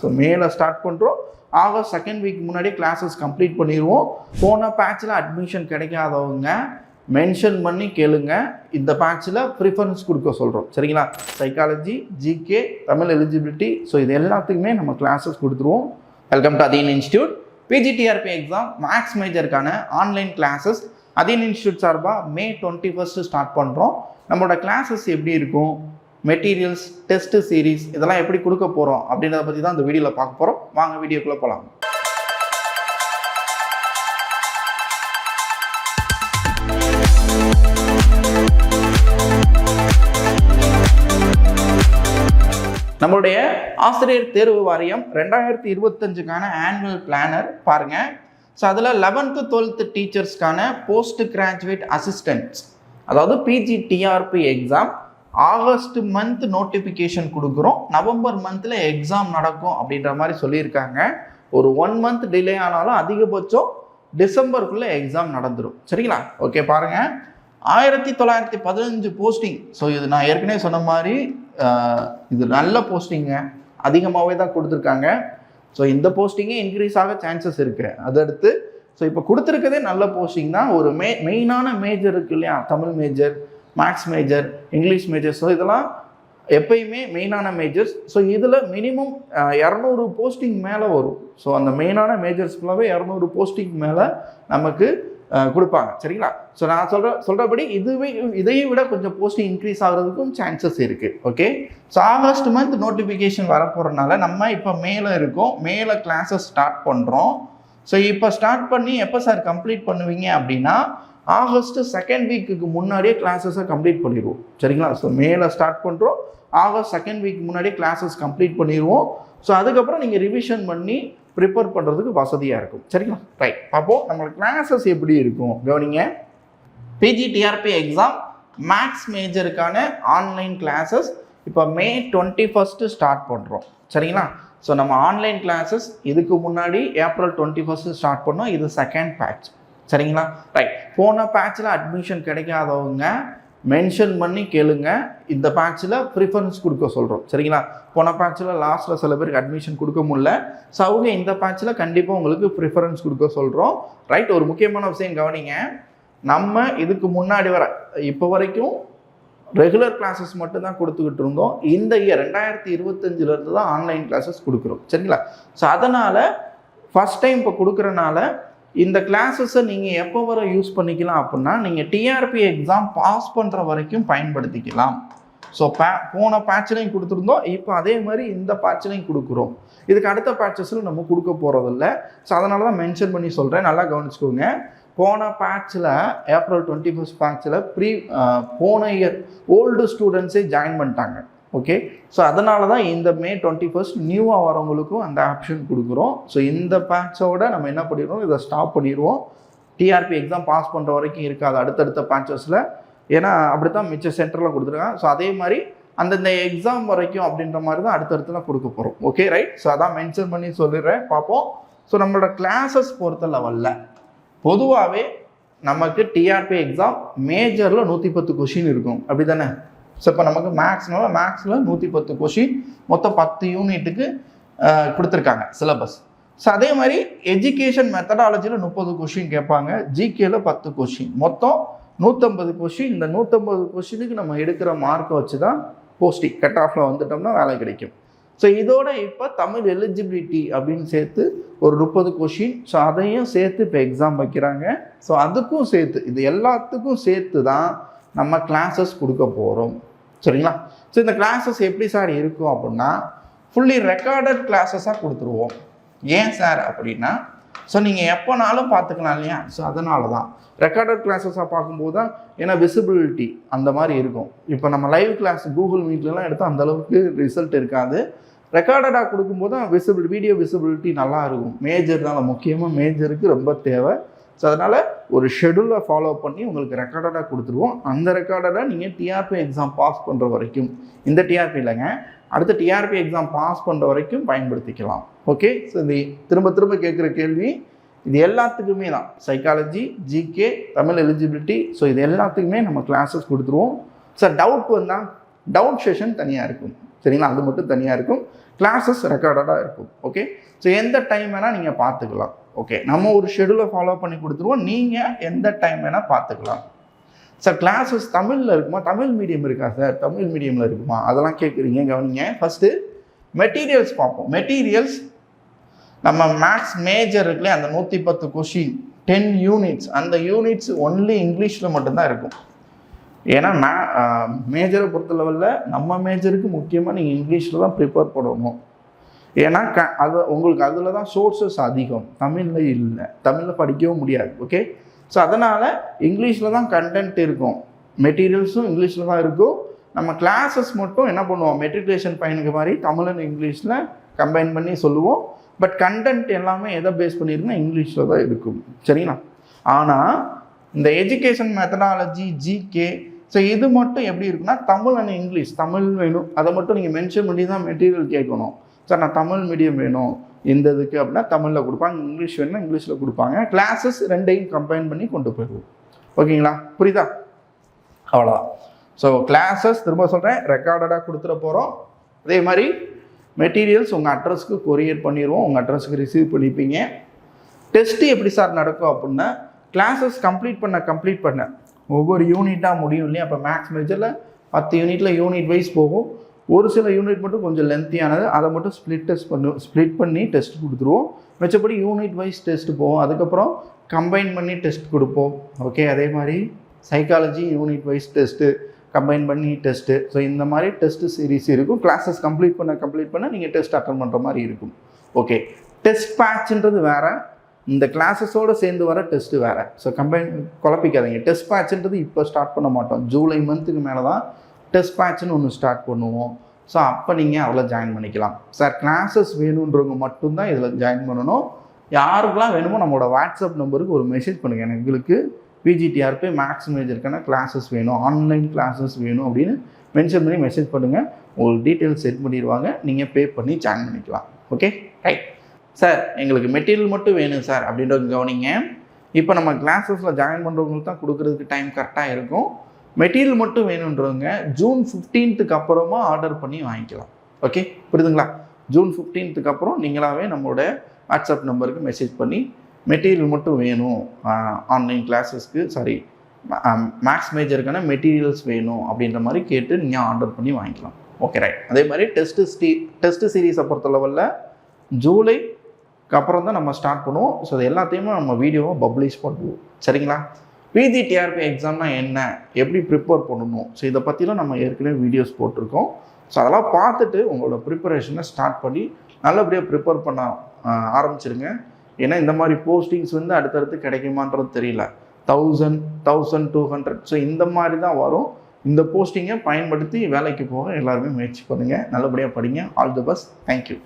So மேலே start பண்ணுறோம் August second week முன்னாடி கிளாஸஸ் கம்ப்ளீட் பண்ணிடுவோம் போன பேட்சில் அட்மிஷன் கிடைக்காதவங்க மென்ஷன் பண்ணி கேளுங்க. இந்த பேட்சில் ப்ரிஃபரன்ஸ் கொடுக்க சொல்கிறோம் சரிங்களா? Psychology GK Tamil eligibility so இது எல்லாத்துக்குமே நம்ம கிளாஸஸ் கொடுத்துருவோம். Welcome to Adheen institute PGTRB exam maths மேஜருக்கான online classes Atin institute சார்பாக மே டுவெண்ட்டி ஃபஸ்ட்டு ஸ்டார்ட் பண்ணுறோம் நம்மளோட கிளாஸஸ் எப்படி இருக்கும்? மெட்டீரியல்ஸ் டெஸ்ட் சீரிஸ் இதெல்லாம் எப்படி கொடுக்க போகிறோம் அப்படின்றத பற்றி தான் இந்த வீடியோவில் பார்க்க போகிறோம் வாங்க வீடியோக்குள்ளே போகலாம் நம்மளுடைய ஆசிரியர் தேர்வு வாரியம் ரெண்டாயிரத்தி இருபத்தஞ்சுக்கான ஆனுவல் பிளானர் பாருங்கள் ஸோ அதில் லெவன்த்து டுவெல்த்து டீச்சர்ஸ்க்கான போஸ்ட் கிராஜுவேட் அசிஸ்டன்ட்ஸ் அதாவது PG TRB exam August month notification கொடுக்குறோம். நவம்பர் மந்தில் எக்ஸாம் நடக்கும் அப்படின்ற மாதிரி சொல்லியிருக்காங்க. ஒரு ஒன் மந்த் டிலே ஆனாலும் அதிகபட்சம் டிசம்பருக்குள்ளே எக்ஸாம் நடந்துடும் சரிங்களா? ஓகே பாருங்கள் ஆயிரத்தி தொள்ளாயிரத்தி பதினஞ்சு போஸ்டிங் ஸோ இது நான் ஏற்கனவே சொன்ன மாதிரி இது நல்ல போஸ்டிங்க அதிகமாகவே தான் கொடுத்துருக்காங்க. ஸோ இந்த போஸ்டிங்கே இன்க்ரீஸ் ஆக சான்சஸ் இருக்குது அதடுத்து ஸோ இப்போ கொடுத்துருக்கதே நல்ல போஸ்டிங் தான். ஒரு மே மெயினான மேஜர் இருக்கு இல்லையா? Tamil major maths major English major so இதெல்லாம் எப்பயுமே மெயினான மேஜர்ஸ் ஸோ இதில் மினிமம் இரநூறு போஸ்டிங் மேலே வரும். ஸோ அந்த மெயினான மேஜர்ஸ் ஃபுல்லாகவே இரநூறு போஸ்டிங் மேலே நமக்கு கொடுப்பாங்க. சரிங்களா? ஸோ நான் சொல்கிற சொல்கிறபடி இதுவே இதையும் விட கொஞ்சம் போஸ்டிங் இன்க்ரீஸ் ஆகிறதுக்கும் சான்சஸ் இருக்குது okay so August month notification வரப்போகிறனால நம்ம இப்போ மேலே இருக்கோம். மேலே கிளாஸஸ் ஸ்டார்ட் பண்ணுறோம் ஸோ இப்போ ஸ்டார்ட் பண்ணி எப்போ சார் கம்ப்ளீட் பண்ணுவீங்க அப்படின்னா ஆகஸ்ட் செகண்ட் வீக்குக்கு முன்னாடியே கிளாஸஸை கம்ப்ளீட் பண்ணிடுவோம் சரிங்களா? ஸோ மேலே ஸ்டார்ட் பண்ணுறோம் ஆகஸ்ட் செகண்ட் வீக் முன்னாடியே கிளாஸஸ் கம்ப்ளீட் பண்ணிடுவோம் ஸோ அதுக்கப்புறம் நீங்கள் ரிவிஷன் பண்ணி ப்ரிப்பேர் பண்ணுறதுக்கு வசதியாக இருக்கும். சரிங்களா? ரைட் அப்போது நம்மளுக்கு கிளாஸஸ் எப்படி இருக்கும்? கவனிங்க. பிஜிடிஆர்பி எக்ஸாம் மேக்ஸ் மேஜருக்கான ஆன்லைன் கிளாஸஸ் இப்போ மே டுவெண்ட்டி ஃபஸ்ட்டு ஸ்டார்ட் பண்ணுறோம் சரிங்களா? ஸோ நம்ம ஆன்லைன் கிளாஸஸ் இதுக்கு முன்னாடி ஏப்ரல் டுவெண்ட்டி ஃபஸ்ட்டு ஸ்டார்ட் பண்ணோம். இது செகண்ட் பேட்ச் சரிங்களா? ரைட் போன பேட்சில் அட்மிஷன் கிடைக்காதவங்க மென்ஷன் பண்ணி கேளுங்க. இந்த பேட்சில் ப்ரிஃபரன்ஸ் கொடுக்க சொல்கிறோம் சரிங்களா? போன பேட்சில் லாஸ்ட்டில் சில பேருக்கு அட்மிஷன் கொடுக்க முடியல. ஸோ அவங்க இந்த பேட்சில் கண்டிப்பாக உங்களுக்கு ப்ரிஃபரன்ஸ் கொடுக்க சொல்கிறோம் ரைட் ஒரு முக்கியமான விஷயம் கவனிங்க. நம்ம இதுக்கு முன்னாடி வர இப்போ வரைக்கும் ரெகுலர் கிளாஸஸ் மட்டும் தான் கொடுத்துக்கிட்டு இருந்தோம். இந்த இயர் ரெண்டாயிரத்தி இருபத்தஞ்சிலேருந்து தான் ஆன்லைன் கிளாஸஸ் கொடுக்குறோம். சரிங்களா? ஸோ அதனால் ஃபஸ்ட் டைம் இப்போ கொடுக்குறனால இந்த கிளாஸஸை நீங்கள் எப்போ வரை யூஸ் பண்ணிக்கலாம் அப்படின்னா நீங்கள் டிஆர்பி எக்ஸாம் பாஸ் பண்ணுற வரைக்கும் பயன்படுத்திக்கலாம். ஸோ பே போன பேட்ச்லையும் கொடுத்துருந்தோம் இப்போ அதே மாதிரி இந்த பேட்ச்லையும் கொடுக்குறோம். இதுக்கு அடுத்த பேட்சஸில் நம்ம கொடுக்க போகிறதில்ல ஸோ அதனால தான் மென்ஷன் பண்ணி சொல்கிறேன் நல்லா கவனிச்சுக்கோங்க. போன பேட்சில் ஏப்ரல் டுவெண்ட்டி ஃபஸ்ட் பேட்சில் ப்ரீ போன இயர் ஓல்டு ஸ்டூடெண்ட்ஸே ஜாயின் பண்ணிட்டாங்க. ஓகே ஸோ அதனால தான் இந்த மே டுவெண்ட்டி ஃபர்ஸ்ட் நியூவாக வரவங்களுக்கும் அந்த ஆப்ஷன் கொடுக்குறோம். ஸோ இந்த பேட்சோட நம்ம என்ன பண்ணிடுவோம் இதை ஸ்டாப் பண்ணிடுவோம். டிஆர்பி எக்ஸாம் பாஸ் பண்ணுற வரைக்கும் இருக்காது. அடுத்தடுத்த பேட்சஸில் ஏன்னா அப்படி தான் மிச்ச சென்டரில் கொடுத்துருக்காங்க. ஸோ அதே மாதிரி அந்தந்த எக்ஸாம் வரைக்கும் அப்படின்ற மாதிரி தான் அடுத்தடுத்துல கொடுக்க போகிறோம் ஓகே ரைட் ஸோ அதான் மென்ஷன் பண்ணி சொல்லிடுறேன். பார்ப்போம். ஸோ நம்மளோட கிளாஸஸ் பொறுத்த லெவலில் பொதுவாகவே நமக்கு டிஆர்பி எக்ஸாம் மேஜரில் நூற்றி பத்து கொஷின் இருக்கும். அப்படி தானே ஸோ இப்போ நமக்கு மேக்ஸ்னால மேக்ஸில் நூற்றி பத்து கொஷின் மொத்தம் பத்து யூனிட்டுக்கு கொடுத்துருக்காங்க சிலபஸ் ஸோ அதே மாதிரி எஜுகேஷன் மெத்தடாலஜியில் முப்பது கொஷின் கேட்பாங்க ஜிகேல பத்து கொஷின் மொத்தம் நூற்றம்பது கொஷின் இந்த நூற்றம்பது கொஷினுக்கு நம்ம எடுக்கிற மார்க்கை வச்சு தான் போஸ்டிங் கட் ஆஃபில் வந்துட்டோம்னா வேலை கிடைக்கும். ஸோ இதோட இப்போ தமிழ் எலிஜிபிலிட்டி அப்படின்னு சேர்த்து ஒரு முப்பது கொஷின் ஸோ அதையும் சேர்த்து இப்போ எக்ஸாம் வைக்கிறாங்க. ஸோ அதுக்கும் சேர்த்து இது எல்லாத்துக்கும் சேர்த்து தான் நம்ம கிளாஸஸ் கொடுக்க போகிறோம் சரிங்களா? ஸோ இந்த கிளாஸஸ் எப்படி சார் இருக்கும் அப்படின்னா ஃபுல்லி ரெக்கார்டட் கிளாஸஸாக கொடுத்துருவோம். ஏன் சார் அப்படின்னா ஸோ நீங்கள் எப்போனாலும் பார்த்துக்கலாம் இல்லையா? ஸோ அதனால தான் ரெக்கார்டட் கிளாஸஸாக பார்க்கும்போது தான் ஏன்னா விசிபிலிட்டி அந்த மாதிரி இருக்கும். இப்போ நம்ம லைவ் கிளாஸ் கூகுள் மீட்லலாம் எடுத்தால் அந்த அளவுக்கு ரிசல்ட் இருக்காது. ரெக்கார்டடாக கொடுக்கும்போது தான் விசிபிள் வீடியோ விசிபிலிட்டி நல்லா இருக்கும். மேஜர் தான் முக்கியமாக மேஜருக்கு ரொம்ப தேவை. ஸோ அதனால் ஒரு ஷெடியூலை ஃபாலோ பண்ணி உங்களுக்கு ரெக்கார்டடாக கொடுத்துருவோம். அந்த ரெக்கார்டடாக நீங்கள் டிஆர்பி எக்ஸாம் பாஸ் பண்ணுற வரைக்கும். இந்த டிஆர்பி இல்லைங்க. அடுத்த டிஆர்பி எக்ஸாம் பாஸ் பண்ணுற வரைக்கும் பயன்படுத்திக்கலாம். ஓகே ஸோ இது திரும்ப திரும்ப கேட்குற கேள்வி. இது எல்லாத்துக்குமே தான். Psychology GK Tamil eligibility so இது எல்லாத்துக்குமே நம்ம கிளாஸஸ் கொடுத்துருவோம். சார் டவுட் வந்தால் டவுட் செஷன் தனியாக இருக்கும். சரிங்களா அது மட்டும் தனியாக இருக்கும். கிளாஸஸ் ரெக்கார்டடாக இருக்கும். ஓகே ஸோ எந்த டைம் வேணால் நீங்கள் பார்த்துக்கலாம். ஓகே நம்ம ஒரு ஷெடியூலை ஃபாலோ பண்ணி கொடுத்துருவோம். நீங்கள் எந்த டைம் வேணால் பார்த்துக்கலாம். சார் கிளாஸஸ் தமிழில் இருக்குமா? தமிழ் மீடியம் இருக்கா சார் தமிழ் மீடியமில் இருக்குமா? அதெல்லாம் கேட்குறீங்க கவனிங்க. ஃபஸ்ட்டு மெட்டீரியல்ஸ் பார்ப்போம். மெட்டீரியல்ஸ் நம்ம மேக்ஸ் மேஜர் இருக்குல்ல அந்த நூற்றி பத்து கொஷின் டென் யூனிட்ஸ் அந்த யூனிட்ஸ் ஒன்லி இங்கிலீஷில் மட்டும்தான் இருக்கும். ஏன்னா மே மேஜரை பொறுத்த லெவலில் நம்ம மேஜருக்கு முக்கியமாக நீங்கள் இங்கிலீஷில் தான் ப்ரிப்பேர் பண்ணணும். ஏன்னா க அது உங்களுக்கு அதில் தான் சோர்சஸ் அதிகம். தமிழில் இல்லை. தமிழில் படிக்கவும் முடியாது ஓகே ஸோ அதனால் இங்கிலீஷில் தான் கண்டென்ட் இருக்கும். மெட்டீரியல்ஸும் இங்கிலீஷில் தான் இருக்கும். நம்ம கிளாஸஸ் மட்டும் என்ன பண்ணுவோம்? மெட்ரிகுலேஷன் பையனுக்கு மாதிரி தமிழ் அண்ட் இங்கிலீஷில் கம்பைன் பண்ணி சொல்லுவோம். பட் கண்டென்ட் எல்லாமே எதை பேஸ் பண்ணியிருக்குன்னா இங்கிலீஷில் தான் இருக்கும். சரிங்களா? ஆனால் இந்த எஜுகேஷன் மெத்தடாலஜி ஜிகே ஸோ இது மட்டும் எப்படி இருக்குன்னா தமிழ் அண்ட் இங்கிலீஷ் தமிழ் வேணும். அதை மட்டும் நீங்கள் மென்ஷன் பண்ணி தான் மெட்டீரியல் கேட்கணும். சார் நான் தமிழ் மீடியம் வேணும். இந்த இதுக்கு அப்படின்னா தமிழில் கொடுப்பாங்க. இங்கிலீஷ் வேணும்னா இங்கிலீஷில் கொடுப்பாங்க. கிளாஸஸ் ரெண்டையும் கம்பைன் பண்ணி கொண்டு போயிடுவோம். ஓகேங்களா? புரியுதா? அவ்வளோதான் ஸோ கிளாஸஸ் திரும்ப சொல்கிறேன் ரெக்கார்டடாக கொடுத்துட போகிறோம் அதே மாதிரி மெட்டீரியல்ஸ் உங்கள் அட்ரஸ்க்கு கொரியர் பண்ணிடுவோம். உங்கள் அட்ரஸுக்கு ரிசீவ் பண்ணிப்பீங்க. டெஸ்ட்டு எப்படி சார் நடக்கும் அப்படின்னா கிளாஸஸ் கம்ப்ளீட் பண்ண கம்ப்ளீட் பண்ண. ஒவ்வொரு யூனிட்டாக முடியும் இல்லையா? அப்போ மேக்ஸ் மேஜரில் பத்து யூனிட்டில் யூனிட் வைஸ் போகும். ஒரு சில யூனிட் மட்டும் கொஞ்சம் லென்த்தியானது அதை மட்டும் ஸ்ப்ளிட் டெஸ்ட் பண்ணுவோம் ஸ்ப்ளிட் பண்ணி டெஸ்ட் கொடுத்துருவோம். மிச்சப்படி யூனிட் வைஸ் டெஸ்ட் போவோம். அதுக்கப்புறம் கம்பைன் பண்ணி டெஸ்ட் கொடுப்போம். ஓகே அதே மாதிரி psychology unit wise test combine பண்ணி டெஸ்ட்டு ஸோ இந்த மாதிரி டெஸ்ட்டு சீரிஸ் இருக்கும். கிளாஸஸ் கம்ப்ளீட் பண்ண கம்ப்ளீட் பண்ண நீங்கள் டெஸ்ட் அட்டன் பண்ணுற மாதிரி இருக்கும். ஓகே டெஸ்ட் பேட்ச்ன்றது வேறு. இந்த கிளாஸஸோடு சேர்ந்து வர டெஸ்ட்டு வேறு. ஸோ கம்பைன் குழப்பிக்காதீங்க. டெஸ்ட் பேட்ச்ன்றது இப்போ ஸ்டார்ட் பண்ண மாட்டோம். ஜூலை மந்த்துக்கு மேலே தான் டெஸ்ட் பேட்ச்னு ஒன்று ஸ்டார்ட் பண்ணுவோம். ஸோ அப்போ நீங்கள் அதில் ஜாயின் பண்ணிக்கலாம். சார் கிளாஸஸ் வேணுன்றவங்க மட்டும்தான் இதில் ஜாயின் பண்ணணும். யாருக்கெல்லாம் வேணுமோ நம்மளோட வாட்ஸ்அப் நம்பருக்கு ஒரு மெசேஜ் பண்ணுங்கள் எங்களுக்கு பிஜிடிஆர்பி மேக்ஸ் மேஜருக்கான கிளாஸஸ் வேணும். ஆன்லைன் கிளாஸஸ் வேணும் அப்படின்னு மென்ஷன் பண்ணி மெசேஜ் பண்ணுங்கள் உங்களுக்கு டீட்டெயில்ஸ் செட் பண்ணிடுவாங்க. நீங்கள் பே பண்ணி ஜாயின் பண்ணிக்கலாம். ஓகே ரைட் சார் எங்களுக்கு மெட்டீரியல் மட்டும் வேணும் சார் அப்படின்ற கவனிங்க. இப்போ நம்ம கிளாஸஸில் ஜாயின் பண்ணுறவங்களுக்கு தான் கொடுக்குறதுக்கு டைம் கரெக்டாக இருக்கும். மெட்டீரியல் மட்டும் வேணுன்றவங்க ஜூன் ஃபிஃப்டீன்த்துக்கு அப்புறமா ஆர்டர் பண்ணி வாங்கிக்கலாம். ஓகே புரியுதுங்களா? ஜூன் ஃபிஃப்டீன்த்துக்கு அப்புறம் நீங்களாகவே நம்மளோட வாட்ஸ்அப் நம்பருக்கு மெசேஜ் பண்ணி மெட்டீரியல் மட்டும் வேணும். ஆன்லைன் கிளாஸஸ்க்கு சாரி மேக்ஸ் மேஜருக்கான மெட்டீரியல்ஸ் வேணும் அப்படின்ற மாதிரி கேட்டு நீங்கள் ஆர்டர் பண்ணி வாங்கிக்கலாம். ஓகே ரைட் அதே மாதிரி டெஸ்ட்டு ஸ்டீ டெஸ்ட்டு சீரீஸை பொறுத்த லெவலில் ஜூலை அப்புறம் தான் நம்ம ஸ்டார்ட் பண்ணுவோம். ஸோ அது எல்லாத்தையுமே நம்ம வீடியோவை பப்ளிஷ் பண்ணுவோம். சரிங்களா? பிஜி டிஆர்பி எக்ஸாம்னா என்ன? எப்படி ப்ரிப்பேர் பண்ணணும்? ஸோ இதை பற்றிலாம் நம்ம ஏற்கனவே வீடியோஸ் போட்டிருக்கோம். ஸோ அதெல்லாம் பார்த்துட்டு உங்களோட ப்ரிப்பரேஷனை ஸ்டார்ட் பண்ணி நல்லபடியாக ப்ரிப்பேர் பண்ண ஆரம்பிச்சிருங்க. ஏன்னா இந்த மாதிரி போஸ்டிங்ஸ் வந்து அடுத்தடுத்து கிடைக்குமான்றது தெரியல. Thousand thousand two hundred so இந்த மாதிரி தான் வரும். இந்த போஸ்டிங்கை பயன்படுத்தி வேலைக்கு போக எல்லாருமே முயற்சி பண்ணுங்கள் நல்லபடியாக படிங்க. All the best thank you